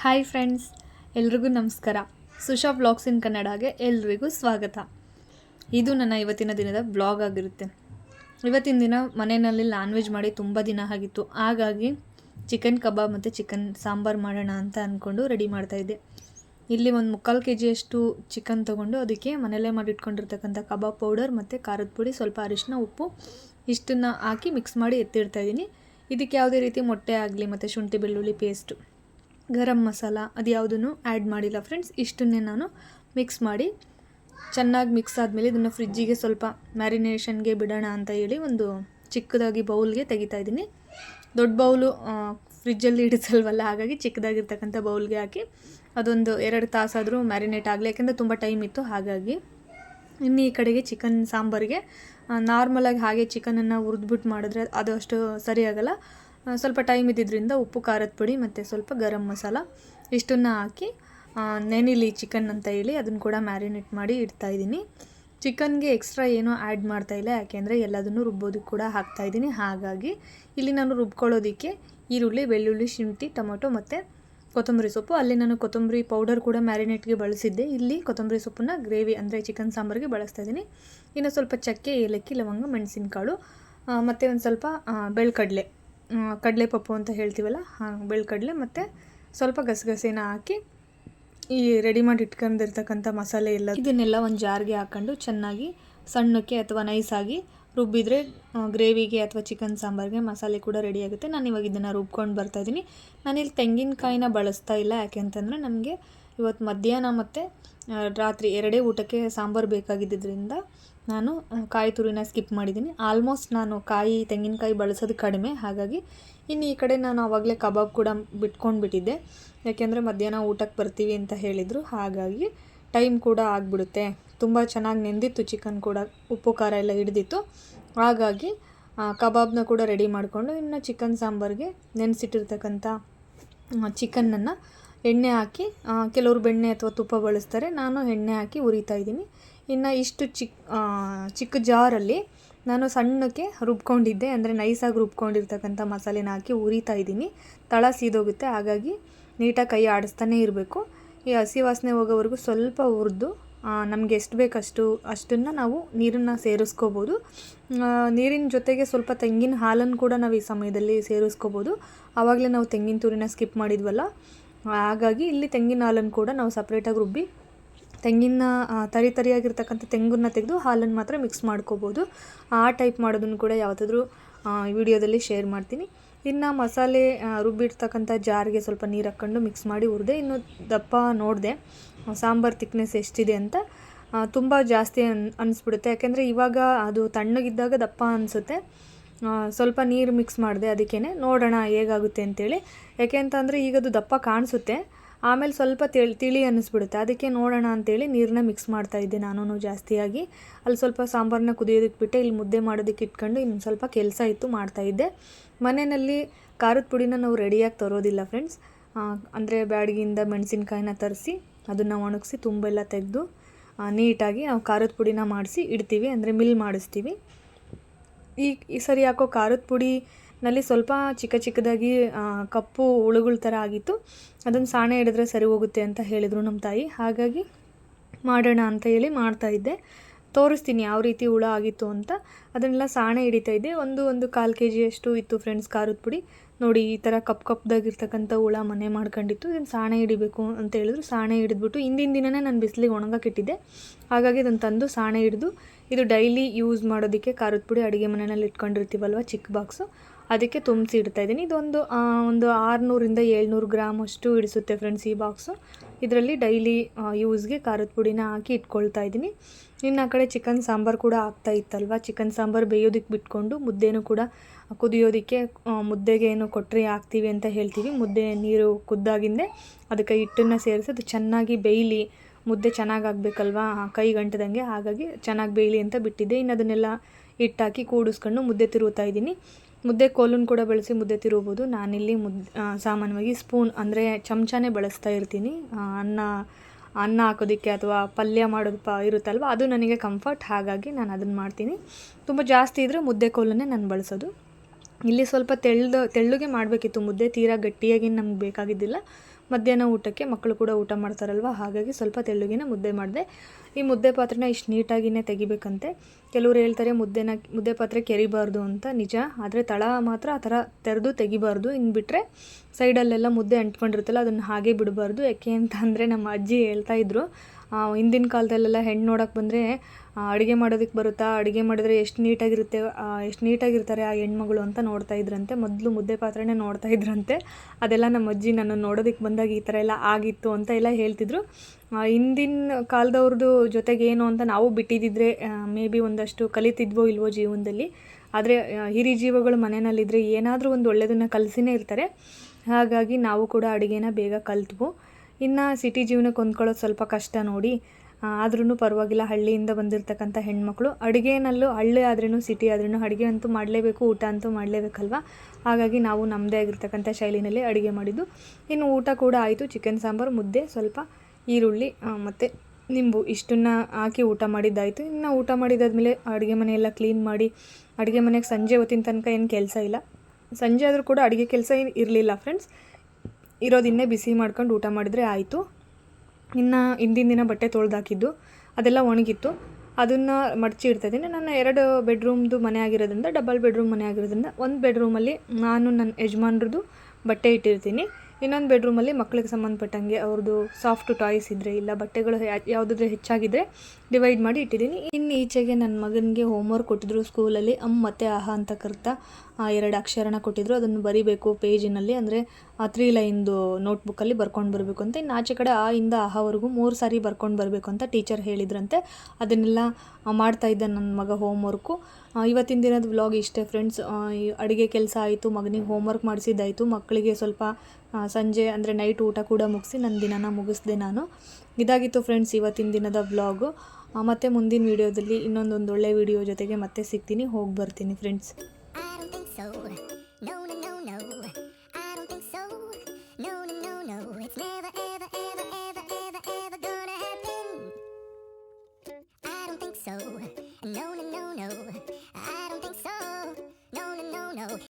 Hi friends, ಎಲ್ರಿಗೂ ನಮಸ್ಕಾರ. Susha blogs ಇನ್ ಕನ್ನಡಗೆ ಎಲ್ರಿಗೂ ಸ್ವಾಗತ. ಇದು ನನ್ನ ಇವತ್ತಿನ ದಿನದ ಬ್ಲಾಗ್ ಆಗಿರುತ್ತೆ. ಇವತ್ತಿನ ದಿನ ಮನೆಯಲ್ಲಿ ನಾನ್ ವೆಜ್ ಮಾಡಿ ತುಂಬ ದಿನ ಆಗಿತ್ತು. ಹಾಗಾಗಿ ಚಿಕನ್ ಕಬಾಬ್ ಮತ್ತು ಚಿಕನ್ ಸಾಂಬಾರು ಮಾಡೋಣ ಅಂತ ಅಂದ್ಕೊಂಡು ರೆಡಿ ಮಾಡ್ತಾಯಿದ್ದೆ ಇಲ್ಲಿ ಒಂದು ಮುಕ್ಕಾಲು ಕೆ ಜಿಯಷ್ಟು ಚಿಕನ್ ತೊಗೊಂಡು ಅದಕ್ಕೆ ಮನೆಯಲ್ಲೇ ಮಾಡಿಟ್ಕೊಂಡಿರ್ತಕ್ಕಂಥ ಕಬಾಬ್ ಪೌಡರ್ ಮತ್ತು ಖಾರದ ಪುಡಿ, ಸ್ವಲ್ಪ ಅರಿಶಿನ, ಉಪ್ಪು ಇಷ್ಟನ್ನು ಹಾಕಿ ಮಿಕ್ಸ್ ಮಾಡಿ ಎತ್ತಿಡ್ತಾಯಿದ್ದೀನಿ ಇದಕ್ಕೆ ಯಾವುದೇ ರೀತಿ ಮೊಟ್ಟೆ ಆಗಲಿ ಮತ್ತು ಶುಂಠಿ ಬೆಳ್ಳುಳ್ಳಿ ಪೇಸ್ಟು ಗರಂ ಮಸಾಲ ಅದು ಯಾವುದನ್ನು ಆ್ಯಡ್ ಮಾಡಿಲ್ಲ ಫ್ರೆಂಡ್ಸ್ ಇಷ್ಟನ್ನೇ ನಾನು ಮಿಕ್ಸ್ ಮಾಡಿ ಚೆನ್ನಾಗಿ ಮಿಕ್ಸ್ ಆದಮೇಲೆ ಇದನ್ನು ಫ್ರಿಜ್ಜಿಗೆ ಸ್ವಲ್ಪ ಮ್ಯಾರಿನೇಷನ್ಗೆ ಬಿಡೋಣ ಅಂತ ಹೇಳಿ ಒಂದು ಚಿಕ್ಕದಾಗಿ ಬೌಲ್ಗೆ ತೆಗಿತಾ ಇದ್ದೀನಿ. ದೊಡ್ಡ ಬೌಲು ಫ್ರಿಜ್ಜಲ್ಲಿ ಇಡಿಸಲ್ವಲ್ಲ, ಹಾಗಾಗಿ ಚಿಕ್ಕದಾಗಿರ್ತಕ್ಕಂಥ ಬೌಲ್ಗೆ ಹಾಕಿ ಅದೊಂದು ಎರಡು ತಾಸಾದರೂ ಮ್ಯಾರಿನೇಟ್ ಆಗಲಿ, ಯಾಕೆಂದರೆ ತುಂಬ ಟೈಮ್ ಇತ್ತು, ಹಾಗಾಗಿ. ಇನ್ನು ಈ ಕಡೆಗೆ ಚಿಕನ್ ಸಾಂಬಾರಿಗೆ ನಾರ್ಮಲಾಗಿ ಹಾಗೆ ಚಿಕನನ್ನು ಹುರಿದ್ಬಿಟ್ಟು ಮಾಡಿದ್ರೆ ಅದು ಅಷ್ಟು ಸರಿಯಾಗಲ್ಲ ಸ್ವಲ್ಪ ಟೈಮ್ ಇದ್ದಿದ್ದರಿಂದ ಉಪ್ಪು, ಖಾರದ ಪುಡಿ ಮತ್ತು ಸ್ವಲ್ಪ ಗರಂ ಮಸಾಲ ಇಷ್ಟನ್ನು ಹಾಕಿ ನೆನಿಲಿ ಚಿಕನ್ ಅಂತ ಹೇಳಿ ಅದನ್ನು ಕೂಡ ಮ್ಯಾರಿನೇಟ್ ಮಾಡಿ ಇಡ್ತಾ ಇದ್ದೀನಿ. ಚಿಕನ್ಗೆ ಎಕ್ಸ್ಟ್ರಾ ಏನೂ ಆ್ಯಡ್ ಮಾಡ್ತಾ ಇಲ್ಲ, ಯಾಕೆಂದರೆ ಎಲ್ಲದನ್ನು ರುಬ್ಬೋದಕ್ಕೆ ಕೂಡ ಹಾಕ್ತಾ ಇದ್ದೀನಿ. ಹಾಗಾಗಿ ಇಲ್ಲಿ ನಾನು ರುಬ್ಕೊಳ್ಳೋದಕ್ಕೆ ಈರುಳ್ಳಿ, ಬೆಳ್ಳುಳ್ಳಿ, ಶುಂಠಿ, ಟೊಮೊಟೊ ಮತ್ತು ಕೊತ್ತಂಬರಿ ಸೊಪ್ಪು. ಅಲ್ಲಿ ನಾನು ಕೊತ್ತಂಬರಿ ಪೌಡರ್ ಕೂಡ ಮ್ಯಾರಿನೇಟ್ಗೆ ಬಳಸಿದ್ದೆ. ಇಲ್ಲಿ ಕೊತ್ತಂಬರಿ ಸೊಪ್ಪನ್ನ ಗ್ರೇವಿ ಅಂದರೆ ಚಿಕನ್ ಸಾಂಬಾರಿಗೆ ಬಳಸ್ತಾ ಇದ್ದೀನಿ. ಇನ್ನು ಸ್ವಲ್ಪ ಚಕ್ಕೆ, ಏಲಕ್ಕಿ, ಲವಂಗ, ಮೆಣಸಿನಕಾಳು ಮತ್ತು ಒಂದು ಸ್ವಲ್ಪ ಬೆಳ್ಕಡಲೆ. ಕಡಲೆ ಪಪ್ಪು ಅಂತ ಹೇಳ್ತೀವಲ್ಲ ಬೆಳ್ಕಡಲೆ ಮತ್ತು ಸ್ವಲ್ಪ ಗಸಗಸೆನ ಹಾಕಿ ಈ ರೆಡಿ ಮಾಡಿ ಇಟ್ಕೊಂಡಿರ್ತಕ್ಕಂಥ ಮಸಾಲೆ ಎಲ್ಲ ಇದನ್ನೆಲ್ಲ ಒಂದು ಜಾರ್ಗೆ ಹಾಕ್ಕೊಂಡು ಚೆನ್ನಾಗಿ ಸಣ್ಣಕ್ಕೆ ಅಥವಾ ನೈಸಾಗಿ ರುಬ್ಬಿದರೆ ಗ್ರೇವಿಗೆ ಅಥವಾ ಚಿಕನ್ ಸಾಂಬಾರಿಗೆ ಮಸಾಲೆ ಕೂಡ ರೆಡಿ ಆಗುತ್ತೆ. ನಾನು ಇವಾಗ ಇದನ್ನು ರುಬ್ಕೊಂಡು ಬರ್ತಾ ಇದ್ದೀನಿ ನಾನಿಲ್ಲಿ ತೆಂಗಿನಕಾಯಿನ ಬಳಸ್ತಾ ಇಲ್ಲ, ಯಾಕೆ ಅಂತಂದರೆ ನಮಗೆ ಇವತ್ತು ಮಧ್ಯಾಹ್ನ ಮತ್ತು ರಾತ್ರಿ ಎರಡೇ ಊಟಕ್ಕೆ ಸಾಂಬಾರು ಬೇಕಾಗಿದ್ದರಿಂದ ನಾನು ಕಾಯಿ ತುರಿನ ಸ್ಕಿಪ್ ಮಾಡಿದ್ದೀನಿ. ಆಲ್ಮೋಸ್ಟ್ ನಾನು ಕಾಯಿ, ತೆಂಗಿನಕಾಯಿ ಬಳಸೋದು ಕಡಿಮೆ. ಹಾಗಾಗಿ ಇನ್ನು ಈ ಕಡೆ ನಾನು ಆವಾಗಲೇ ಕಬಾಬ್ ಕೂಡ ಬಿಟ್ಕೊಂಡು ಬಿಟ್ಟಿದ್ದೆ ಯಾಕೆಂದರೆ ಮಧ್ಯಾಹ್ನ ಊಟಕ್ಕೆ ಬರ್ತೀವಿ ಅಂತ ಹೇಳಿದರು. ಹಾಗಾಗಿ ಟೈಮ್ ಕೂಡ ಆಗಿಬಿಡುತ್ತೆ. ತುಂಬ ಚೆನ್ನಾಗಿ ನೆಂದಿತ್ತು ಚಿಕನ್ ಕೂಡ. ಉಪ್ಪು, ಖಾರ ಎಲ್ಲ ಹಿಡಿದಿತ್ತು. ಹಾಗಾಗಿ ಕಬಾಬ್ನ ಕೂಡ ರೆಡಿ ಮಾಡಿಕೊಂಡು ಇನ್ನು ಚಿಕನ್ ಸಾಂಬಾರಿಗೆ ನೆನೆಸಿಟ್ಟಿರ್ತಕ್ಕಂಥ ಚಿಕನ್ನನ್ನು ಎಣ್ಣೆ ಹಾಕಿ ಕೆಲವರು ಬೆಣ್ಣೆ ಅಥವಾ ತುಪ್ಪ ಬಳಸ್ತಾರೆ. ನಾನು ಎಣ್ಣೆ ಹಾಕಿ ಉರಿತಾ ಇದ್ದೀನಿ. ಇನ್ನು ಇಷ್ಟು ಚಿಕ್ಕ ಚಿಕ್ಕ ಜಾರಲ್ಲಿ ನಾನು ಸಣ್ಣಕ್ಕೆ ರುಬ್ಕೊಂಡಿದ್ದೆ. ಅಂದರೆ ನೈಸಾಗಿ ರುಬ್ಕೊಂಡಿರ್ತಕ್ಕಂಥ ಮಸಾಲೆನ ಹಾಕಿ ಉರಿತಾ ಇದ್ದೀನಿ. ತಳ ಸೀದೋಗುತ್ತೆ. ಹಾಗಾಗಿ ನೀಟಾಗಿ ಕೈ ಆಡಿಸ್ತಾನೇ ಇರಬೇಕು. ಈ ಹಸಿ ವಾಸನೆ ಹೋಗೋವರೆಗೂ ಸ್ವಲ್ಪ ಹುರಿದು ನಮಗೆ ಎಷ್ಟು ಬೇಕಷ್ಟು, ಅಷ್ಟನ್ನು ನಾವು ನೀರನ್ನು ಸೇರಿಸ್ಕೋಬೋದು. ನೀರಿನ ಜೊತೆಗೆ ಸ್ವಲ್ಪ ತೆಂಗಿನ ಹಾಲನ್ನು ಕೂಡ ನಾವು ಈ ಸಮಯದಲ್ಲಿ ಸೇರಿಸ್ಕೋಬೋದು. ಆವಾಗಲೇ ನಾವು ತೆಂಗಿನ ತುರಿನ ಸ್ಕಿಪ್ ಮಾಡಿದ್ವಲ್ಲ ಹಾಗಾಗಿ ಇಲ್ಲಿ ತೆಂಗಿನ ಹಾಲನ್ನು ಕೂಡ ನಾವು ಸಪ್ರೇಟಾಗಿ ರುಬ್ಬಿ, ತೆಂಗಿನ ತರಿ ತರಿಯಾಗಿರ್ತಕ್ಕಂಥ ತೆಂಗನ್ನ ತೆಗೆದು ಹಾಲನ್ನು ಮಾತ್ರ ಮಿಕ್ಸ್ ಮಾಡ್ಕೋಬೋದು. ಆ ಟೈಪ್ ಮಾಡೋದನ್ನು ಕೂಡ ಯಾವುದಾದ್ರೂ ವಿಡಿಯೋದಲ್ಲಿ ಶೇರ್ ಮಾಡ್ತೀನಿ. ಇನ್ನು ಮಸಾಲೆ ರುಬ್ಬಿರ್ತಕ್ಕಂಥ ಜಾರ್ಗೆ ಸ್ವಲ್ಪ ನೀರು ಹಾಕ್ಕೊಂಡು ಮಿಕ್ಸ್ ಮಾಡಿ ಹುರಿದೆ, ಇನ್ನು ದಪ್ಪ ನೋಡಿದೆ, ಸಾಂಬಾರು ತಿಕ್ನೆಸ್ ಎಷ್ಟಿದೆ ಅಂತ ತುಂಬ ಜಾಸ್ತಿ ಅನ್, ಅನಿಸ್ಬಿಡುತ್ತೆ. ಯಾಕೆಂದರೆ ಇವಾಗ ಅದು ತಣ್ಣಗಿದ್ದಾಗ ದಪ್ಪ ಅನಿಸುತ್ತೆ. ಸ್ವಲ್ಪ ನೀರು ಮಿಕ್ಸ್ ಮಾಡಿದೆ ಅದಕ್ಕೇ ನೋಡೋಣ ಹೇಗಾಗುತ್ತೆ ಅಂತೇಳಿ. ಯಾಕೆ ಅಂತಂದರೆ ಈಗ ಅದು ದಪ್ಪ ಕಾಣಿಸುತ್ತೆ. ಆಮೇಲೆ ಸ್ವಲ್ಪ ತಿಳಿ ತಿಳಿ ಅನ್ನಿಸ್ಬಿಡುತ್ತೆ. ಅದಕ್ಕೆ ನೋಡೋಣ ಅಂತೇಳಿ ನೀರನ್ನ ಮಿಕ್ಸ್ ಮಾಡ್ತಾ ಇದ್ದೆ ನಾನು ಜಾಸ್ತಿಯಾಗಿ. ಅಲ್ಲಿ ಸ್ವಲ್ಪ ಸಾಂಬಾರನ್ನ ಕುದಿಯೋದಕ್ಕೆ ಬಿಟ್ಟೆ ಇಲ್ಲಿ ಮುದ್ದೆ ಮಾಡೋದಕ್ಕೆ ಇಟ್ಕೊಂಡು ಇನ್ನು ಸ್ವಲ್ಪ ಕೆಲಸ ಇತ್ತು ಮಾಡ್ತಾಯಿದ್ದೆ ಮನೆಯಲ್ಲಿ ಖಾರದ ಪುಡಿನ ನಾವು ರೆಡಿಯಾಗಿ ತರೋದಿಲ್ಲ ಫ್ರೆಂಡ್ಸ್. ಅಂದರೆ ಬ್ಯಾಡಗಿಯಿಂದ ಮೆಣಸಿನ್ಕಾಯಿನ ತರಿಸಿ, ಅದನ್ನು ಒಣಗಿಸಿ, ತುಂಬೆಲ್ಲ ತೆಗೆದು ನೀಟಾಗಿ ನಾವು ಖಾರದ ಪುಡಿನ ಮಾಡಿಸಿ ಇಡ್ತೀವಿ. ಅಂದರೆ ಮಿಲ್ ಮಾಡಿಸ್ತೀವಿ. ಈ ಈ ಸರಿ ಯಾಕೋ ಖಾರದ ಪುಡಿನಲ್ಲಿ ಸ್ವಲ್ಪ ಚಿಕ್ಕ ಚಿಕ್ಕದಾಗಿ ಕಪ್ಪು ಹುಳುಗಳ ಥರ ಆಗಿತ್ತು. ಅದನ್ನು ಸಾಣೆ ಹಿಡಿದ್ರೆ ಸರಿ ಹೋಗುತ್ತೆ ಅಂತ ಹೇಳಿದರು ನಮ್ಮ ತಾಯಿ. ಹಾಗಾಗಿ ಮಾಡೋಣ ಅಂತ ಹೇಳಿ ಮಾಡ್ತಾಯಿದ್ದೆ ತೋರಿಸ್ತೀನಿ ಯಾವ ರೀತಿ ಹುಳ ಆಗಿತ್ತು ಅಂತ. ಅದನ್ನೆಲ್ಲ ಸಾಣೆ ಹಿಡಿತಾ ಇದ್ದೆ ಒಂದು ಒಂದು ಕಾಲು ಕೆ ಜಿಯಷ್ಟು ಇತ್ತು ಫ್ರೆಂಡ್ಸ್ ಖಾರದ ಪುಡಿ. ನೋಡಿ, ಈ ಥರ ಕಪ್ ಕಪ್ದಾಗಿರ್ತಕ್ಕಂಥ ಹುಳ ಮನೆ ಮಾಡ್ಕೊಂಡಿತ್ತು. ಇದನ್ನು ಸಾಣೆ ಹಿಡಿಬೇಕು ಅಂತ ಹೇಳಿದ್ರು. ಸಾಣೆ ಹಿಡಿದ್ಬಿಟ್ಟು ಹಿಂದಿನ ದಿನನೇ ನಾನು ಬಿಸಿಲಿಗೆ ಒಣಗಕ್ಕಿಟ್ಟಿದ್ದೆ ಹಾಗಾಗಿ ಇದನ್ನು ತಂದು ಸಾಣೆ ಹಿಡಿದು, ಇದು ಡೈಲಿ ಯೂಸ್ ಮಾಡೋದಕ್ಕೆ ಖಾರದ ಪುಡಿ ಅಡುಗೆ ಮನೆಯಲ್ಲಿ ಇಟ್ಕೊಂಡಿರ್ತೀವಲ್ವ ಚಿಕ್ಕ ಬಾಕ್ಸು ಅದಕ್ಕೆ ತುಂಬಿಸಿ ಇಡ್ತಾ ಇದ್ದೀನಿ. ಇದೊಂದು ಒಂದು ಆರುನೂರಿಂದ ಏಳ್ನೂರು ಗ್ರಾಮ್ ಅಷ್ಟು ಇಡಿಸುತ್ತೆ ಫ್ರೆಂಡ್ಸ್ ಈ ಬಾಕ್ಸು ಇದರಲ್ಲಿ ಡೈಲಿ ಯೂಸ್ಗೆ ಖಾರದ ಪುಡಿನ ಹಾಕಿ ಇಟ್ಕೊಳ್ತಾ ಇದ್ದೀನಿ. ಇನ್ನು ಆ ಕಡೆ ಚಿಕನ್ ಸಾಂಬಾರು ಕೂಡ ಆಗ್ತಾ ಇತ್ತಲ್ವ? ಚಿಕನ್ ಸಾಂಬಾರು ಬೇಯೋದಕ್ಕೆ ಬಿಟ್ಕೊಂಡು ಮುದ್ದೆನೂ ಕೂಡ ಕುದಿಯೋದಕ್ಕೆ ಮುದ್ದೆಗೆ ಏನು ಕೊಟ್ಟರೆ ಹಾಕ್ತೀವಿ ಅಂತ ಹೇಳ್ತೀವಿ. ಮುದ್ದೆ ನೀರು ಕುದ್ದಾಗಿಂದೆ ಅದಕ್ಕೆ ಹಿಟ್ಟನ್ನು ಸೇರಿಸಿ ಅದು ಚೆನ್ನಾಗಿ ಬೇಯಲಿ. ಮುದ್ದೆ ಚೆನ್ನಾಗಿ ಆಗಬೇಕಲ್ವಾ? ಕೈ ಗಂಟದಂಗೆ. ಹಾಗಾಗಿ ಚೆನ್ನಾಗಿ ಬೇಯಲಿ ಅಂತ ಬಿಟ್ಟಿದ್ದೆ. ಇನ್ನು ಅದನ್ನೆಲ್ಲ ಹಿಟ್ಟಾಕಿ ಕೂಡಿಸ್ಕೊಂಡು ಮುದ್ದೆ ತಿರುಗುತ್ತಾ ಇದ್ದೀನಿ. ಮುದ್ದೆ ಕೋಲನ್ನು ಕೂಡ ಬಳಸಿ ಮುದ್ದೆ ತಿರುಗ್ಬೋದು. ನಾನಿಲ್ಲಿ ಮುದ್ ಸಾಮಾನ್ಯವಾಗಿ ಸ್ಪೂನ್ ಅಂದರೆ ಚಮಚನೇ ಬಳಸ್ತಾ ಇರ್ತೀನಿ. ಅನ್ನ ಅನ್ನ ಹಾಕೋದಕ್ಕೆ ಅಥವಾ ಪಲ್ಯ ಮಾಡೋದು ಪ, ಇರುತ್ತಲ್ವ, ಅದು ನನಗೆ ಕಂಫರ್ಟ್ ಹಾಗಾಗಿ ನಾನು ಅದನ್ನು ಮಾಡ್ತೀನಿ. ತುಂಬ ಜಾಸ್ತಿ ಇದ್ದರೆ ಮುದ್ದೆ ಕೋಲನ್ನೇ ನಾನು ಬಳಸೋದು. ಇಲ್ಲಿ ಸ್ವಲ್ಪ ತೆಳ್ದು, ತೆಳ್ಳಗೆ ಮಾಡಬೇಕಿತ್ತು ಮುದ್ದೆ, ತೀರಾ ಗಟ್ಟಿಯಾಗಿ ನಮ್ಗೆ ಬೇಕಾಗಿದ್ದಿಲ್ಲ. ಮಧ್ಯಾಹ್ನ ಊಟಕ್ಕೆ ಮಕ್ಕಳು ಕೂಡ ಊಟ ಮಾಡ್ತಾರಲ್ವ? ಹಾಗಾಗಿ ಸ್ವಲ್ಪ ತೆಳ್ಳುಗಿನ ಮುದ್ದೆ ಮಾಡಿದೆ. ಈ ಮುದ್ದೆ ಪಾತ್ರೆನ ಇಷ್ಟು ನೀಟಾಗಿನೇ ತೆಗಿಬೇಕಂತೆ. ಕೆಲವರು ಹೇಳ್ತಾರೆ, ಮುದ್ದೆನ, ಮುದ್ದೆ ಪಾತ್ರೆ ಕೆರಿಬಾರ್ದು ಅಂತ. ನಿಜ, ಆದರೆ ತಳ ಮಾತ್ರ ಆ ಥರ ತೆರೆದು ತೆಗಿಬಾರ್ದು. ಇನ್ನು ಬಿಟ್ಟರೆ ಸೈಡಲ್ಲೆಲ್ಲ ಮುದ್ದೆ ಅಂಟ್ಕೊಂಡಿರ್ತಲ್ಲ ಅದನ್ನು ಹಾಗೆ ಬಿಡಬಾರ್ದು. ಯಾಕೆ ಅಂತ ನಮ್ಮ ಅಜ್ಜಿ ಹೇಳ್ತಾ ಇದ್ರು ಹಿಂದಿನ ಕಾಲದಲ್ಲೆಲ್ಲ ಹೆಣ್ಣು ನೋಡೋಕೆ ಬಂದರೆ ಅಡುಗೆ ಮಾಡೋದಕ್ಕೆ ಬರುತ್ತಾ? ಅಡುಗೆ ಮಾಡಿದ್ರೆ ಎಷ್ಟು ನೀಟಾಗಿರುತ್ತೆ? ಎಷ್ಟು ನೀಟಾಗಿರ್ತಾರೆ ಆ ಹೆಣ್ಮಗಳು ಅಂತ ನೋಡ್ತಾ ಇದ್ರಂತೆ. ಮೊದಲು ಮುದ್ದೆ ಪಾತ್ರೆನೇ ನೋಡ್ತಾ ಇದ್ರಂತೆ. ಅದೆಲ್ಲ ನಮ್ಮ ಅಜ್ಜಿ ನನ್ನ ನೋಡೋದಕ್ಕೆ ಬಂದಾಗ ಈ ಥರ ಎಲ್ಲ ಆಗಿತ್ತು ಅಂತ ಎಲ್ಲ ಹೇಳ್ತಿದ್ರು. ಹಿಂದಿನ ಕಾಲದವ್ರದ್ದು ಜೊತೆಗೆ ಏನು ಅಂತ ನಾವು ಬಿಟ್ಟಿದ್ದಿದ್ರೆ ಮೇ ಬಿ ಒಂದಷ್ಟು ಕಲಿತಿದ್ವೋ ಇಲ್ವೋ ಜೀವನದಲ್ಲಿ. ಆದರೆ ಹಿರಿ ಜೀವಗಳು ಮನೆಯಲ್ಲಿದ್ದರೆ ಏನಾದರೂ ಒಂದು ಒಳ್ಳೆಯದನ್ನು ಕಲಿಸಿನೇ ಇರ್ತಾರೆ. ಹಾಗಾಗಿ ನಾವು ಕೂಡ ಅಡುಗೆನ ಬೇಗ ಕಲ್ತ್ವು. ಇನ್ನು ಸಿಟಿ ಜೀವನಕ್ಕೆ ಹೊಂದ್ಕೊಳ್ಳೋದು ಸ್ವಲ್ಪ ಕಷ್ಟ ನೋಡಿ. ಆದ್ರೂ ಪರವಾಗಿಲ್ಲ, ಹಳ್ಳಿಯಿಂದ ಬಂದಿರತಕ್ಕಂಥ ಹೆಣ್ಮಕ್ಳು. ಅಡುಗೆನಲ್ಲೂ, ಹಳ್ಳಿ ಆದ್ರೂ ಸಿಟಿ ಆದ್ರೂ ಅಡುಗೆ ಅಂತೂ ಮಾಡಲೇಬೇಕು, ಊಟ ಅಂತೂ ಮಾಡಲೇಬೇಕಲ್ವ? ಹಾಗಾಗಿ ನಾವು ನಮ್ಮದೇ ಆಗಿರ್ತಕ್ಕಂಥ ಶೈಲಿನಲ್ಲಿ ಅಡುಗೆ ಮಾಡಿದ್ದು. ಇನ್ನು ಊಟ ಕೂಡ ಆಯಿತು ಚಿಕನ್ ಸಾಂಬಾರು, ಮುದ್ದೆ, ಸ್ವಲ್ಪ ಈರುಳ್ಳಿ ಮತ್ತು ನಿಂಬು, ಇಷ್ಟನ್ನು ಹಾಕಿ ಊಟ ಮಾಡಿದ್ದಾಯಿತು. ಇನ್ನು ಊಟ ಮಾಡಿದಾದ್ಮೇಲೆ ಅಡುಗೆ ಮನೆಯೆಲ್ಲ ಕ್ಲೀನ್ ಮಾಡಿ, ಅಡುಗೆ ಮನೆಗೆ ಸಂಜೆ ಹೊತ್ತಿನ ತನಕ ಏನು ಕೆಲಸ ಇಲ್ಲ. ಸಂಜೆ ಆದರೂ ಕೂಡ ಅಡುಗೆ ಕೆಲಸ ಏನು ಇರಲಿಲ್ಲ ಫ್ರೆಂಡ್ಸ್ ಇರೋದಿನ್ನೇ ಬಿಸಿ ಮಾಡ್ಕೊಂಡು ಊಟ ಮಾಡಿದರೆ ಆಯಿತು. ಇನ್ನು ಹಿಂದಿನ ದಿನ ಬಟ್ಟೆ ತೊಳೆದಾಕಿದ್ದು, ಅದೆಲ್ಲ ಒಣಗಿತ್ತು. ಅದನ್ನು ಮಡಚಿ ಇಡ್ತಾಯಿದ್ದೀನಿ ನನ್ನ ಎರಡು ಬೆಡ್ರೂಮ್ದು ಮನೆ ಆಗಿರೋದ್ರಿಂದ, ಡಬಲ್ ಬೆಡ್ರೂಮ್ ಮನೆ ಆಗಿರೋದ್ರಿಂದ, ಒಂದು ಬೆಡ್ರೂಮಲ್ಲಿ ನಾನು ನನ್ನ ಯಜಮಾನ್ರದ್ದು ಬಟ್ಟೆ ಇಟ್ಟಿರ್ತೀನಿ. ಇನ್ನೊಂದು ಬೆಡ್ರೂಮಲ್ಲಿ ಮಕ್ಕಳಿಗೆ ಸಂಬಂಧಪಟ್ಟಂಗೆ ಅವ್ರದ್ದು ಸಾಫ್ಟ್ ಟಾಯ್ಸ್ ಇದ್ದರೆ ಇಲ್ಲ ಬಟ್ಟೆಗಳು ಯಾವುದಾದ್ರೂ ಹೆಚ್ಚಾಗಿದ್ದರೆ ಡಿವೈಡ್ ಮಾಡಿ ಇಟ್ಟಿದ್ದೀನಿ. ಇನ್ನು ಈಚೆಗೆ ನನ್ನ ಮಗನಿಗೆ ಹೋಮ್ವರ್ಕ್ ಕೊಟ್ಟಿದ್ರು ಸ್ಕೂಲಲ್ಲಿ ಅಮ್ಮ ಮತ್ತು ಆಹ ಅಂತ ಕರ್ತಾ ಆ ಎರಡು ಅಕ್ಷರನ ಕೊಟ್ಟಿದ್ರು. ಅದನ್ನು ಬರಿಬೇಕು ಪೇಜಿನಲ್ಲಿ ಅಂದರೆ ತ್ರೀ ಲೈನ್ದು ನೋಟ್ಬುಕ್ಕಲ್ಲಿ ಬರ್ಕೊಂಡು ಬರಬೇಕು ಅಂತ. ಇನ್ನು ಆಚೆ ಕಡೆ ಆ ಇಂದ ಆಹವರೆಗೂ ಮೂರು ಸಾರಿ ಬರ್ಕೊಂಡು ಬರಬೇಕು ಅಂತ ಟೀಚರ್ ಹೇಳಿದ್ರಂತೆ. ಅದನ್ನೆಲ್ಲ ಆ, ಮಾಡ್ತಾ ಇದ್ದ ನನ್ನ ಮಗ ಹೋಮ್ವರ್ಕು ಇವತ್ತಿನ ದಿನದ ವ್ಲಾಗ್ ಇಷ್ಟೇ ಫ್ರೆಂಡ್ಸ್ ಅಡುಗೆ ಕೆಲಸ ಆಯಿತು ಮಗನಿಗೆ ಹೋಮ್ವರ್ಕ್ ಮಾಡಿಸಿದ್ದಾಯಿತು. ಮಕ್ಕಳಿಗೆ ಸ್ವಲ್ಪ ಸಂಜೆ ಅಂದರೆ ನೈಟ್ ಊಟ ಕೂಡ ಮುಗಿಸಿ ನನ್ನ ದಿನನ ಮುಗಿಸ್ದೆ ನಾನು. ಇದಾಗಿತ್ತು ಫ್ರೆಂಡ್ಸ್ ಇವತ್ತಿನ ದಿನದ ವ್ಲಾಗು ಮತ್ತು ಮುಂದಿನ ವೀಡಿಯೋದಲ್ಲಿ ಇನ್ನೊಂದೊಂದು ಒಳ್ಳೆ ವೀಡಿಯೋ ಜೊತೆಗೆ ಮತ್ತೆ ಸಿಗ್ತೀನಿ. ಹೋಗಿ ಬರ್ತೀನಿ ಫ್ರೆಂಡ್ಸ್ so.